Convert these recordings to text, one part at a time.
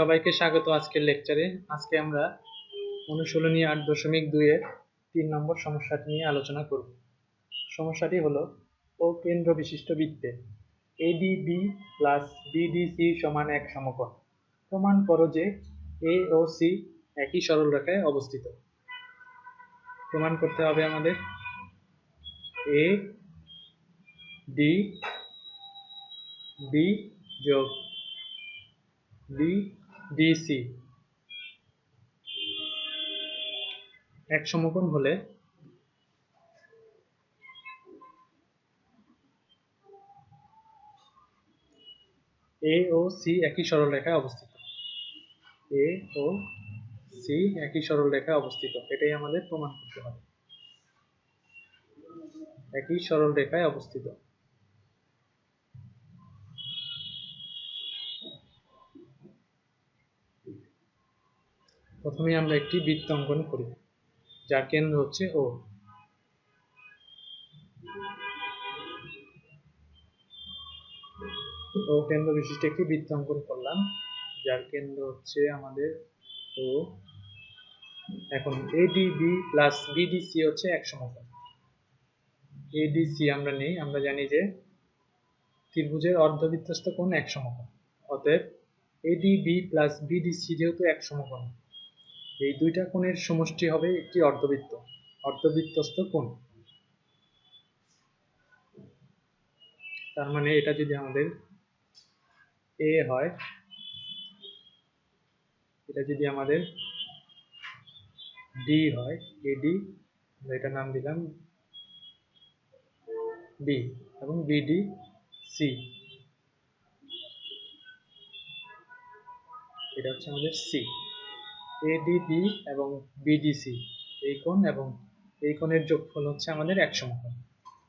সবাইকে স্বাগত আজকের লেকচারে আজকে আমরা অনুশীলনী আট দশমিক দুইয়ের তিন নম্বর সমস্যাটি নিয়ে আলোচনা করব। সমস্যাটি হলো, ও কেন্দ্র বিশিষ্ট বৃত্তে এডি বি প্লাস বিডিসি সমান এক সমকোণ। প্রমাণ করো যে এ ও সি একই সরল রেখায় অবস্থিত। প্রমাণ করতে হবে আমাদের। এ ডি বি যোগ বি ডিসি। এক সমকোণ হলে এ ও সি একই সরলরেখায় অবস্থিত। এ ও সি একই সরলরেখায় অবস্থিত। এটাই আমাদের প্রমাণ করতে হবে। একই সরলরেখায় অবস্থিত। প্রথমে আমরা একটি বৃত্ত অঙ্কন করি, যার কেন্দ্র হচ্ছে ও ও কেন্দ্র বিশিষ্ট একটি বৃত্ত অঙ্কন করলাম, যার কেন্দ্র হচ্ছে আমাদের ও এখন এডিবি প্লাস বিডিসি হচ্ছে এক সমকোণ এডিসি আমরা নেই, আমরা জানি যে ত্রিভুজের অর্ধবৃত্তস্থ কোণ এক সমকোণ অতএব এডিবি প্লাস বিডিসি যেহেতু এক সমকোণ এই দুইটা কোণের সমষ্টি হবে একটি অর্ধবৃত্ত। অর্ধবৃত্তস্থ কোণ। তার মানে এটা যদি আমাদের এ হয়, এটা যদি আমাদের ডি হয় এডি এটা নাম দিলাম বি এবং বিডি সি এটা হচ্ছে আমাদের সি এডিবি এবং বিডিসি এই কোণ এবং এই কোণের যোগফল হচ্ছে আমাদের এক সমকোণ।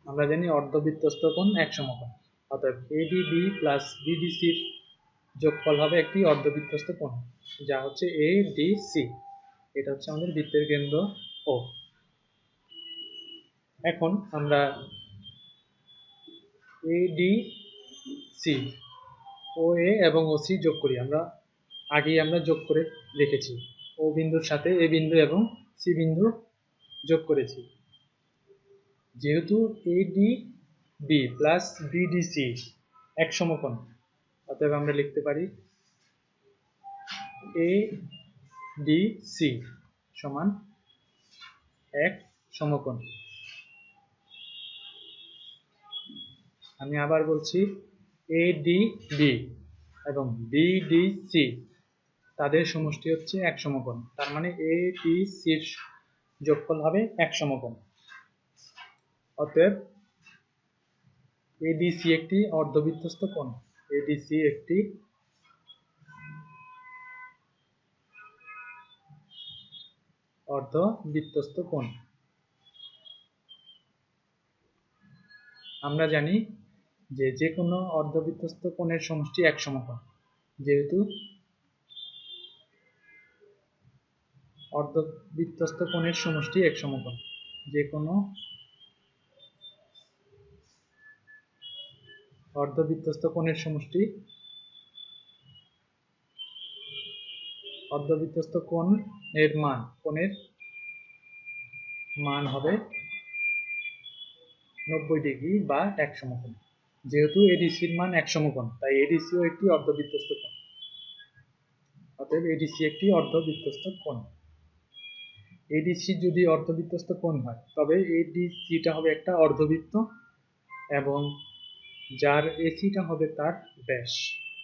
আমরা জানি অর্ধবৃত্তস্থ কোণ এক সমকোণ। অর্থাৎ এডিবি প্লাস বিডিসির যোগফল হবে একটি অর্ধবৃত্তস্থ কোণ, যা হচ্ছে এ ডি সি এটা হচ্ছে আমাদের বৃত্তের কেন্দ্র ও এখন আমরা এ ডি সি ও এ এবং ও সি যোগ করি। আমরা আগেই আমরা যোগ করে রেখেছি ও বিন্দুর সাথে এ বিন্দু এবং সি বিন্দু যোগ করেছি। যেহেতু A D B plus B D C এক সমকোণ, অতএব আমরা লিখতে পারি এ ডি সি সমান এক সমকোণ। আমি আবার বলছি এ ডি বি এবং বিডিসি তাদের সমষ্টি হচ্ছে এক সমকোণ। তার মানে এ ডি সির যোগফল হবে এক সমকোণ। অতএব এডিসি একটি অর্ধবৃত্তস্থ কোণ। এডিসি একটি অর্ধবৃত্তস্থ কোণ। আমরা জানি যে যে কোনো অর্ধবৃত্তস্থ কোণের সমষ্টি এক সমকোণ। যেহেতু অর্ধবৃত্তস্থ কোণের সমষ্টি এক সমকোণ যে কোনো অর্ধবৃত্তস্থ কোণের সমষ্টি অর্ধবৃত্তস্থ কোণ এর মান, কোণের মান হবে নব্বই ডিগ্রি বা এক সমকোণ। যেহেতু এডিসির মান এক সমকোণ, তাই এডিসিও একটি অর্ধবৃত্তস্থ কোণ। অতএব এডিসি একটি অর্ধবৃত্তস্থ কোণ। এডিসি যদি অর্ধবৃত্তস্থ কোণ হয়, তবে এডিসিটা হবে একটা অর্ধবৃত্ত এবং যার এসিটা হবে তার ব্যাস।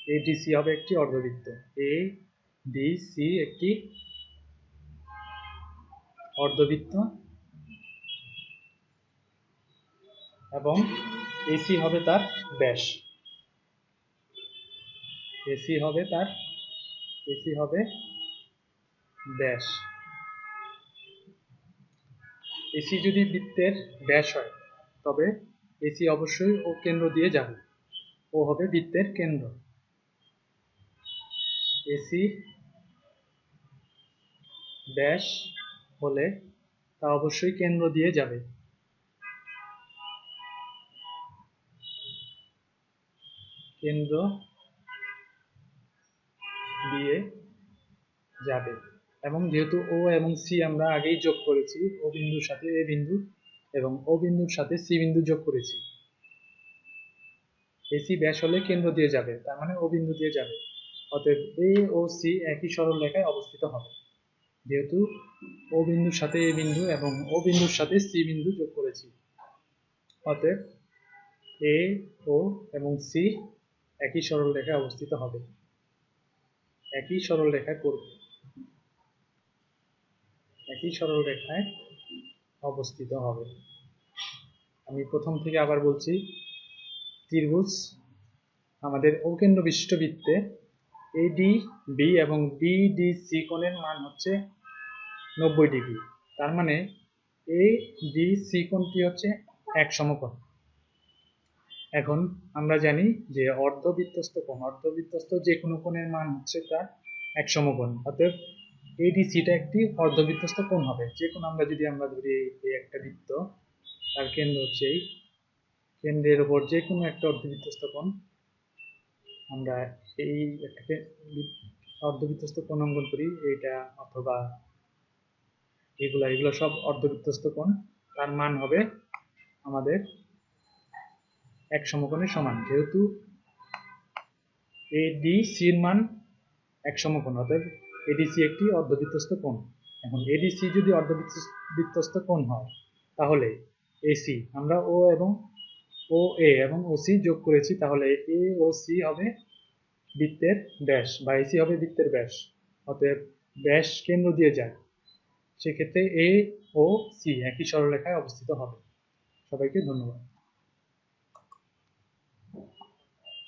এডিসি হবে একটি অর্ধবৃত্ত। এ ডি সি একটি অর্ধবৃত্ত এবং এসি হবে তার ব্যাস। এসি হবে তার এসি হবে ব্যাস। এসি যদি বৃত্তের ব্যাস হয়, তবে এসি অবশ্যই ও কেন্দ্র দিয়ে যাবে। ও হবে বৃত্তের কেন্দ্র। এসি ব্যাস হলে তা অবশ্যই কেন্দ্র দিয়ে যাবে। কেন্দ্র দিয়ে যাবে। এবং যেহেতু ও এবং সি আমরা আগেই যোগ করেছি ও বিন্দুর সাথে এ বিন্দু এবং ও বিন্দুর সাথে সি বিন্দু যোগ করেছি। এসি ব্যাস হলে কেন্দ্র দিয়ে যাবে, তার মানে ও বিন্দু দিয়ে যাবে। অতএব এ ও সি একই সরল রেখায় অবস্থিত হবে। যেহেতু ও বিন্দুর সাথে এ বিন্দু এবং ও বিন্দুর সাথে সি বিন্দু যোগ করেছি। অতএব এ ও এবং সি একই সরল রেখায় অবস্থিত হবে। একই সরল রেখায় পড়বে একই সরল রেখায় অবস্থিত হবে। আমি প্রথম থেকে আবার বলছি, ত্রিভুজ আমাদের অকেন্দ্র বিশিষ্ট বৃত্তে এডি বি এবং বিডিসি কোণের মান হচ্ছে নব্বই ডিগ্রি। তার মানে এ ডি সি কোণটি হচ্ছে এক সমকোণ। এখন আমরা জানি যে অর্ধবৃত্তস্ত কোণ, অর্ধবৃত্তস্ত যে কোনো কোণের মান হচ্ছে তার এক সমকোণ। অতএব এডিসিটা একটি অর্ধবৃত্তস্ত কোণ হবে। যে কোনো আমরা যদি, আমরা ধরি এই একটা বৃত্ত, তার কেন্দ্র হচ্ছে এই। কেন্দ্রের উপর যে কোনো একটা অর্ধবৃত্তস্ত কোণ, আমরা এই একটাকে অর্ধবৃত্তস্ত কোণ অঙ্কন করি। এইটা অথবা এগুলা, এগুলো সব অর্ধবৃত্তস্ত কোণ। তার মান হবে আমাদের এক সমকোণের সমান। যেহেতু এডিসির মান এক সমকোণ অর্থাৎ এডিসি একটি অর্ধবৃত্তস্ত কোণ। এখন এডিসি যদি অর্ধবৃত্তস্ত কোণ হয়, তাহলে এসি আমরা ও এবং ও এ এবং ও সি যোগ করেছি, তাহলে এ ও সি হবে বৃত্তের ব্যাস বা এসি হবে বৃত্তের ব্যাস। অতএব ব্যাস কেন্দ্র দিয়ে যায়। সেক্ষেত্রে এ ও সি একই সরলরেখায় অবস্থিত হবে। সবাইকে ধন্যবাদ।